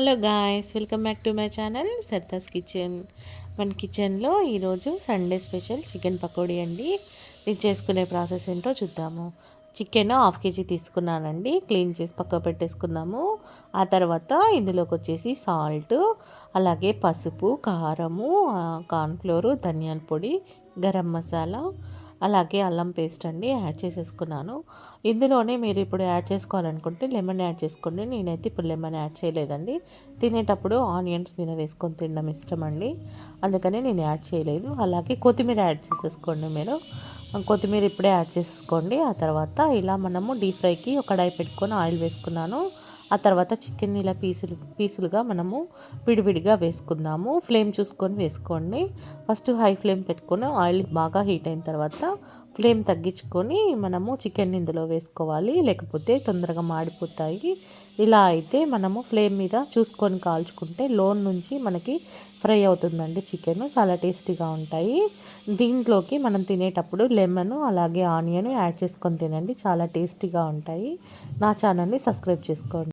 Hello guys welcome back to my channel Sardas kitchen మన కిచెన్లో ఈరోజు సండే స్పెషల్ చికెన్ పకోడీ అండి. నేను చేసుకునే ప్రాసెస్ ఏంటో చూద్దాము. చికెన్ హాఫ్ కేజీ తీసుకున్నానండి. క్లీన్ చేసి పక్క పెట్టేసుకుందాము. ఆ తర్వాత ఇందులోకి వచ్చేసి సాల్ట్ అలాగే పసుపు కారము కార్న్ఫ్లోరు ధనియాల పొడి గరం మసాలా అలాగే అల్లం పేస్ట్ అండి యాడ్ చేసేసుకున్నాను. ఇందులోనే మీరు ఇప్పుడు యాడ్ చేసుకోవాలనుకుంటే లెమన్ యాడ్ చేసుకోండి. నేనైతే ఇప్పుడు లెమన్ యాడ్ చేయలేదండి. తినేటప్పుడు ఆనియన్స్ మీద వేసుకొని తినడం ఇష్టం అండి. అందుకని నేను యాడ్ చేయలేదు. అలాగే కొత్తిమీర యాడ్ చేసేసుకోండి మీరు. కొత్తిమీర ఇప్పుడే యాడ్ చేసుకోండి. ఆ తర్వాత ఇలా మనము డీప్ ఫ్రైకి ఒక కడాయి పెట్టుకొని ఆయిల్ వేసుకున్నాను. ఆ తర్వాత చికెన్ ఇలా పీసులు పీసులుగా మనము విడివిడిగా వేసుకుందాము. ఫ్లేమ్ చూసుకొని వేసుకోండి. ఫస్ట్ హై ఫ్లేమ్ పెట్టుకొని ఆయిల్ బాగా హీట్ అయిన తర్వాత ఫ్లేమ్ తగ్గించుకొని మనము చికెన్ ఇందులో వేసుకోవాలి. లేకపోతే తొందరగా మాడిపోతాయి. ఇలా అయితే మనము ఫ్లేమ్ మీద చూసుకొని కాల్చుకుంటే లోన్ నుంచి మనకి ఫ్రై అవుతుందండి చికెన్. చాలా టేస్టీగా ఉంటాయి. దీంట్లోకి మనం తినేటప్పుడు లెమన్ అలాగే ఆనియన్ యాడ్ చేసుకొని తినండి. చాలా టేస్టీగా ఉంటాయి. నా ఛానల్ని సబ్స్క్రైబ్ చేసుకోండి.